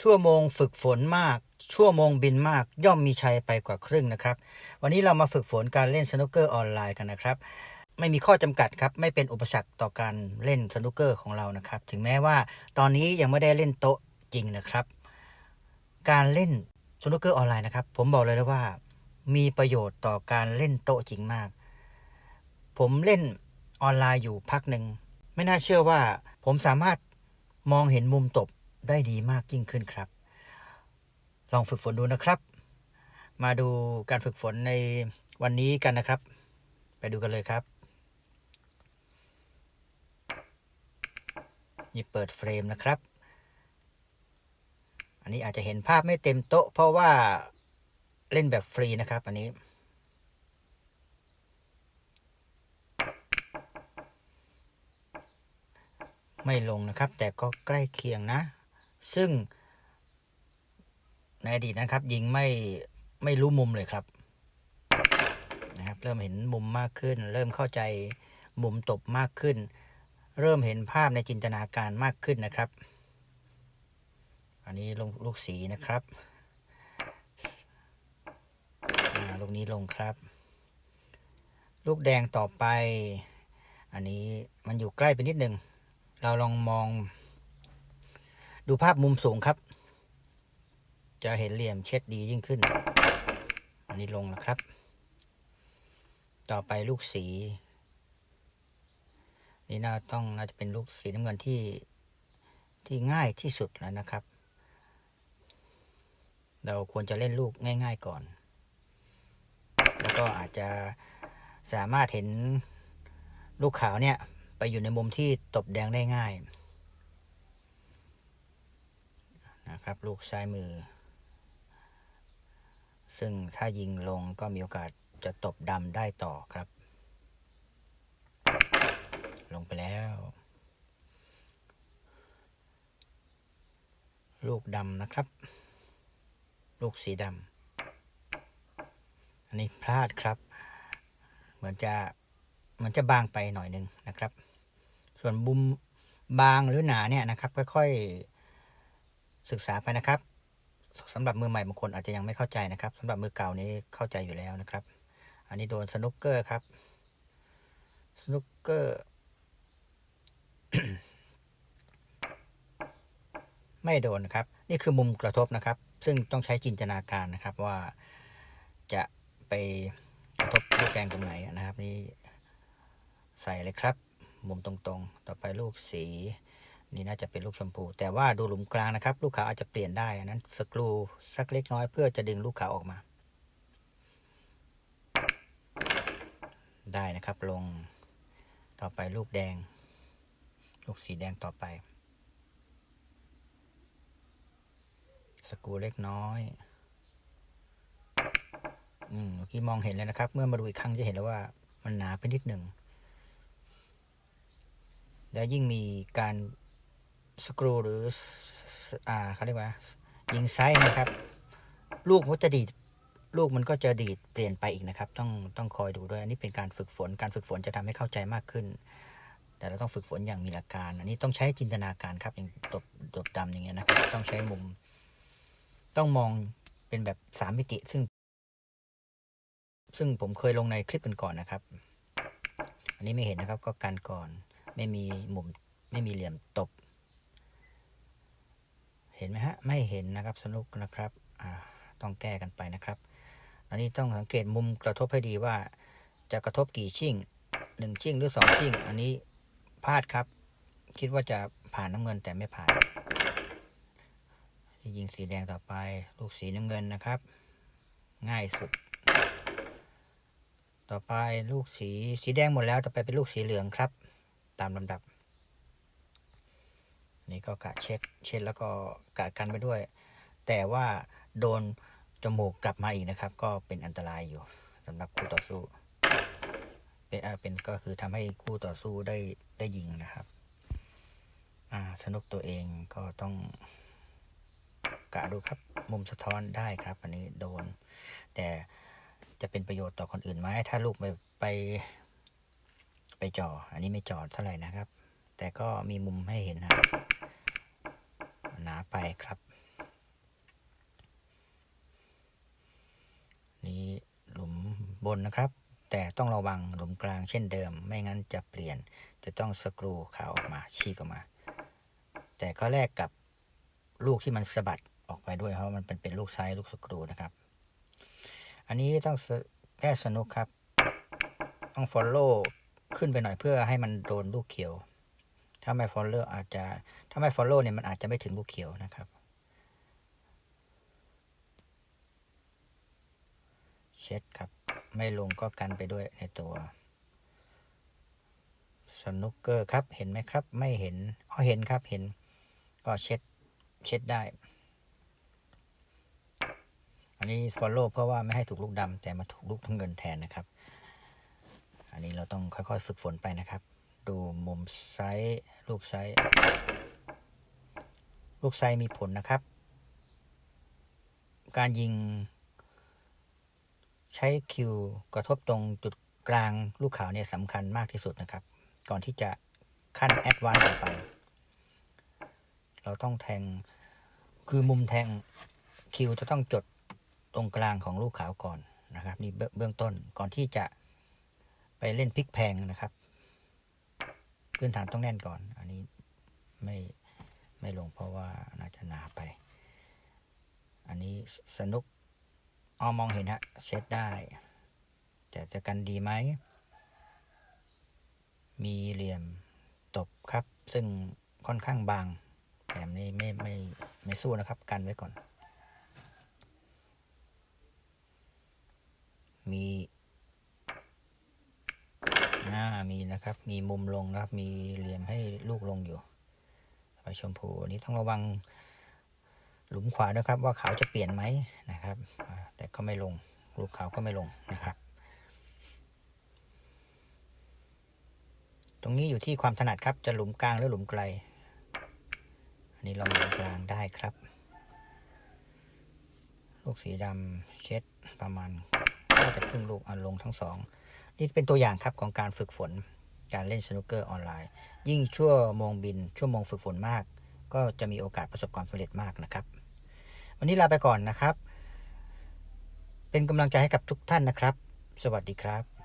ชั่วโมงฝึกฝนมาก ชั่วโมงบินมาก ย่อมมีชัยไปกว่าครึ่งนะครับ วันนี้เรามาฝึกฝนการเล่นสนุกเกอร์ออนไลน์กันนะครับ ไม่มีข้อจำกัดครับ ไม่เป็นอุปสรรคต่อการเล่นสนุกเกอร์ของเรานะครับ ถึงแม้ว่าตอนนี้ยังไม่ได้เล่นโต๊ะจริงนะครับ การเล่นสนุกเกอร์ออนไลน์นะครับ ผมบอกเลยนะว่า มีประโยชน์ต่อการเล่นโต๊ะจริงมาก ผมเล่นออนไลน์อยู่พักหนึ่งไม่น่าเชื่อว่า ผมสามารถมองเห็นมุมตบ ได้ดีมากยิ่งขึ้นครับ ลองฝึกฝนดูนะครับ มาดูการฝึกฝนในวันนี้กันนะครับ ไปดูกันเลยครับนี่เปิดเฟรมนะครับ อันนี้อาจจะเห็นภาพไม่เต็มโต๊ะ เพราะว่าเล่นแบบฟรีนะครับ อันนี้ ไม่ลงนะครับ แต่ก็ใกล้เคียงนะ ซึ่งในอดีตนะครับ ยิงไม่ไม่รู้มุมเลยครับนะครับ เริ่มเห็นมุมมากขึ้น เริ่มเข้าใจมุมตบมากขึ้น เริ่มเห็นภาพในจินตนาการมากขึ้นนะครับ อันนี้ลงลูกสีนะครับลูกนี้ลงครับ ลูกแดงต่อไป อันนี้มันอยู่ใกล้ไปนิดนึง เราลองมอง ดูภาพมุมสูงครับ จะเห็นเหลี่ยมเช็ดดียิ่งขึ้น อันนี้ลงแล้วครับ ต่อไปลูกสี นี่น่าต้องน่าจะเป็นลูกสีน้ำเงินที่ที่ง่ายที่สุดแล้วนะครับ เราควรจะเล่นลูกง่าย ๆก่อน แล้วก็อาจจะสามารถเห็นลูกขาวเนี่ย ไปอยู่ในมุมที่ตบแดงได้ง่าย นะครับ ลูกซ้ายมือ ซึ่งถ้ายิงลงก็มีโอกาสจะตบดำได้ต่อครับ ลงไปแล้ว ลูกดำนะครับ ลูกสีดำอันนี้พลาดครับ เหมือนจะเหมือนจะบางไปหน่อยหนึ่งนะครับ ส่วนบุมบางหรือหนาเนี่ยนะครับ ค่อยๆ ศึกษาไปนะครับสำหรับมือใหม่บางคนอาจจะยังไม่เข้าใจนะครับสำหรับมือเก่านี้เข้าใจอยู่แล้วนะครับ อันนี้โดนสนุกเกอร์ครับสนุกเกอร์ไม่โดนนะครับ นี่คือมุมกระทบนะครับ ซึ่งต้องใช้จินตนาการนะครับว่าจะไปกระทบลูกแดงตรงไหนนะครับ นี่ใส่เลยครับ มุมตรงๆ ต่อไปลูกสี นี่น่าจะเป็นลูกชมพู แต่ว่าดูหลุมกลางนะครับ ลูกขาวอาจจะเปลี่ยนได้อันนั้นสกรูสักเล็กน้อยเพื่อจะดึงลูกขาวออกมา ได้นะครับลงต่อไปลูกแดง ลูกสีแดงต่อไป สกรูเล็กน้อยอืมเมื่อกี้มองเห็นแล้วนะครับ เมื่อมาดูอีกครั้งจะเห็นแล้วว่ามันหนาไปนิดหนึ่งแล้วยิ่งมีการ สกรูหรืออ่าเขาเรียกว่ายิงไซส์นะครับ ลูกมันจะดีดลูกมันก็จะดีดเปลี่ยนไปอีกนะครับ ต้องต้องคอยดูด้วย อันนี้เป็นการฝึกฝนการฝึกฝนจะทำให้เข้าใจมากขึ้น แต่เราต้องฝึกฝนอย่างมีหลักการ อันนี้ต้องใช้จินตนาการครับอย่างตบตบดำอย่างเงี้ยนะครับต้องใช้มุม ต้องมองเป็นแบบสามมิติ ซึ่ง ซึ่งผมเคยลงในคลิปกันก่อนนะครับ อันนี้ไม่เห็นนะครับก็กันก่อนไม่มีมุมไม่มีเหลี่ยมตบ เห็นไหมฮะ ไม่เห็นนะครับสนุกนะครับต้องแก้กันไปนะครับ อันนี้ต้องสังเกตมุมกระทบให้ดีว่า จะกระทบกี่ชิ่งหนึ่งชิ่งหรือสองชิ่ง อันนี้พลาดครับ คิดว่าจะผ่านน้ำเงินแต่ไม่ผ่าน ยิงสีแดงต่อไป ลูกสีน้ำเงินนะครับ ง่ายสุด ต่อไปลูกสีสีแดงหมดแล้วต่อไปเป็นลูกสีเหลืองครับ ตามลำดับ นี่ก็กะเช็ดเช็ดแล้วก็กะกันไปด้วย แต่ว่าโดนจมูกกลับมาอีกนะครับ ก็เป็นอันตรายอยู่สำหรับคู่ต่อสู้ เป็นเป็นก็คือทำให้คู่ต่อสู้ได้ได้ยิงนะครับอ่าสนุกตัวเองก็ต้องกะดูครับมุมสะท้อนได้ครับ อันนี้โดน แต่จะเป็นประโยชน์ต่อคนอื่นไหมถ้าลูกไปไปไปจ่ออันนี้ไม่จ่อเท่าไหร่นะครับ แต่ก็มีมุมให้เห็นนะหนาไปครับ นี้หลุมบนนะครับ แต่ต้องระวังหลุมกลางเช่นเดิม ไม่งั้นจะเปลี่ยน จะต้องสกรูขาออกมาชี้ออกมา แต่ก็แลกกับลูกที่มันสะบัดออกไปด้วยเพราะมันเป็นเป็นลูกไซส์ลูกสกรูนะครับ อันนี้ต้องแก้สนุกครับ ต้องฟอลโล่ขึ้นไปหน่อยเพื่อให้มันโดนลูกเขียวาไม่ follow อาจจะถ้าไม่ follow เนี่ยมันอาจจะไม่ถึงลูกเขียวนะครับ เช็ดครับ ไม่ลงก็กันไปด้วยในตัวสนุกเกอร์ครับ เห็นไหมครับ ไม่เห็นอ๋อเห็นครับเห็น ก็เช็ดเช็ดได้ อันนี้ follow เพราะว่าไม่ให้ถูกลูกดำแต่มาถูกลูกทั้งเงินแทนนะครับ อันนี้เราต้องค่อยๆ ฝึกฝนไปนะครับ ดูมุมไซส์ลูกไซส์ลูกไซส์มีผลนะครับ การยิง ใช้คิวกระทบตรงจุดกลางลูกขาวเนี่ยสำคัญมากที่สุดนะครับ ก่อนที่จะขั้นแอดวานซ์ต่อไป เราต้องแทงคือมุมแทงคิวจะต้องจดตรงกลางของลูกขาวก่อนนะครับนี่เบื้องต้นก่อนที่จะไปเล่นพลิกแพงนะครับ พื้นฐานต้องแน่นก่อน อันนี้ไม่ไม่ลงเพราะว่าน่าจะหนาไป อันนี้สนุกอ๋อมองเห็นฮะเช็ดได้ แต่จะกันดีไหม มีเหลี่ยมตบครับ ซึ่งค่อนข้างบางแต่ไม่ไม่ไม่ไม่สู้นะครับ กันไว้ก่อน มี อ่ามีนะครับ มีมุมลงนะครับ มีเหลี่ยมให้ลูกลงอยู่ใบชมพูอันนี้ต้องระวังหลุมขวาด้วยครับ ว่าขาวจะเปลี่ยนไหมนะครับ แต่ก็ไม่ลง รูปขาวก็ไม่ลงนะครับ ตรงนี้อยู่ที่ความถนัดครับ จะหลุมกลางหรือหลุมไกล อันนี้ลองหลุมกลางได้ครับ ลูกสีดำเช็ดประมาณน่าจะครึ่งลูกเอาลงทั้งสอง นี่เป็นตัวอย่างครับของการฝึกฝนการเล่นสนุกเกอร์ออนไลน์ ยิ่งชั่วโมงบิน ชั่วโมงฝึกฝนมาก ก็จะมีโอกาสประสบความสำเร็จมากนะครับ วันนี้ลาไปก่อนนะครับ เป็นกำลังใจให้กับทุกท่านนะครับ สวัสดีครับ